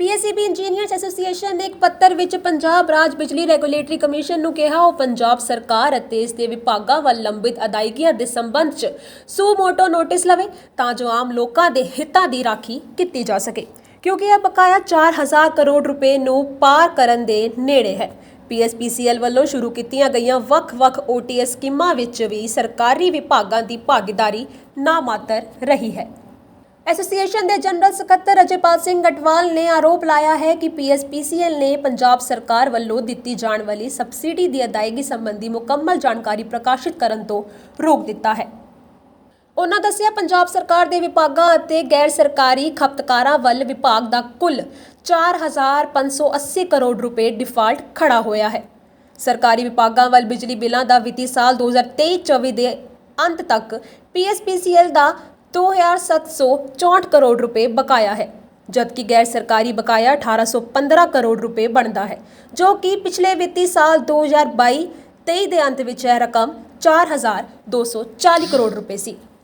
PSCB engineers association ਨੇ ਇੱਕ ਪੱਤਰ ਵਿੱਚ ਪੰਜਾਬ ਰਾਜ ਬਿਜਲੀ ਰੈਗੂਲੇਟਰੀ ਕਮਿਸ਼ਨ ਨੂੰ ਕਿਹਾ, ਉਹ ਪੰਜਾਬ ਸਰਕਾਰ ਅਤੇ ਇਸ ਦੇ ਵਿਭਾਗਾਂ ਵੱਲ ਲੰਬਿਤ ਅਦਾਇਗੀਆਂ ਦੇ ਸੰਬੰਧ 'ਚ ਸੂਮੋਟੋ ਨੋਟਿਸ ਲਵੇ ਤਾਂ ਜੋ ਆਮ ਲੋਕਾਂ ਦੇ ਹਿੱਤਾਂ ਦੀ ਰਾਖੀ ਕੀਤੀ ਜਾ ਸਕੇ। ਕਿਉਂਕਿ ਇਹ ਬਕਾਇਆ 4000 ਕਰੋੜ ਰੁਪਏ ਨੂੰ ਪਾਰ ਕਰਨ ਦੇ ਨੇੜੇ ਹੈ। ਪੀਐਸਪੀਸੀਐਲ ਵੱਲੋਂ ਸ਼ੁਰੂ ਕੀਤੀਆਂ ਗਈਆਂ ਵੱਖ-ਵੱਖ ਓਟੀਐਸ ਸਕੀਮਾਂ ਵਿੱਚ ਵੀ ਸਰਕਾਰੀ ਵਿਭਾਗਾਂ ਦੀ ਭਾਗੀਦਾਰੀ ਨਾ ਮਾਤਰ ਰਹੀ ਹੈ। ਐਸੋਸੀਏਸ਼ਨ ਦੇ ਜਨਰਲ ਸਕੱਤਰ ਅਜੇਪਾਲ ਸਿੰਘ ਗਟਵਾਲ ਨੇ ਆਰੋਪ ਲਾਇਆ ਹੈ ਕਿ ਪੀਐਸਪੀਸੀਐਲ ਨੇ ਪੰਜਾਬ ਸਰਕਾਰ ਵੱਲੋਂ ਦਿੱਤੀ ਜਾਣ ਵਾਲੀ ਸਬਸਿਡੀ ਦੀ ਅਦਾਇਗੀ ਸੰਬੰਧੀ ਮੁਕੰਮਲ ਜਾਣਕਾਰੀ ਪ੍ਰਕਾਸ਼ਿਤ ਕਰਨ ਤੋਂ ਰੋਕ ਦਿੱਤਾ ਹੈ। ਉਹਨਾਂ ਦੱਸਿਆ, ਪੰਜਾਬ ਸਰਕਾਰ ਦੇ ਵਿਭਾਗਾਂ ਅਤੇ ਗੈਰ ਸਰਕਾਰੀ ਖਪਤਕਾਰਾਂ ਵੱਲ ਵਿਭਾਗ ਦਾ ਕੁੱਲ 4580 ਕਰੋੜ ਰੁਪਏ ਡਿਫਾਲਟ ਖੜਾ ਹੋਇਆ ਹੈ। ਸਰਕਾਰੀ ਵਿਭਾਗਾਂ ਵੱਲ ਬਿਜਲੀ ਬਿੱਲਾਂ ਦਾ ਵਿੱਤੀ ਸਾਲ 2023-24 ਦੇ ਅੰਤ ਤੱਕ ਪੀਐਸਪੀਸੀਐਲ ਦਾ 2764 ਕਰੋੜ ਰੁਪਏ ਬਕਾਇਆ ਹੈ, ਜਦਕਿ ਗੈਰ ਸਰਕਾਰੀ ਬਕਾਇਆ 1815 ਕਰੋੜ ਰੁਪਏ ਬਣਦਾ ਹੈ, ਜੋ ਕਿ ਪਿਛਲੇ ਵਿੱਤੀ ਸਾਲ 2022-23 ਦੇ ਅੰਤ ਵਿੱਚ ਇਹ ਰਕਮ 4240 ਕਰੋੜ ਰੁਪਏ ਸੀ।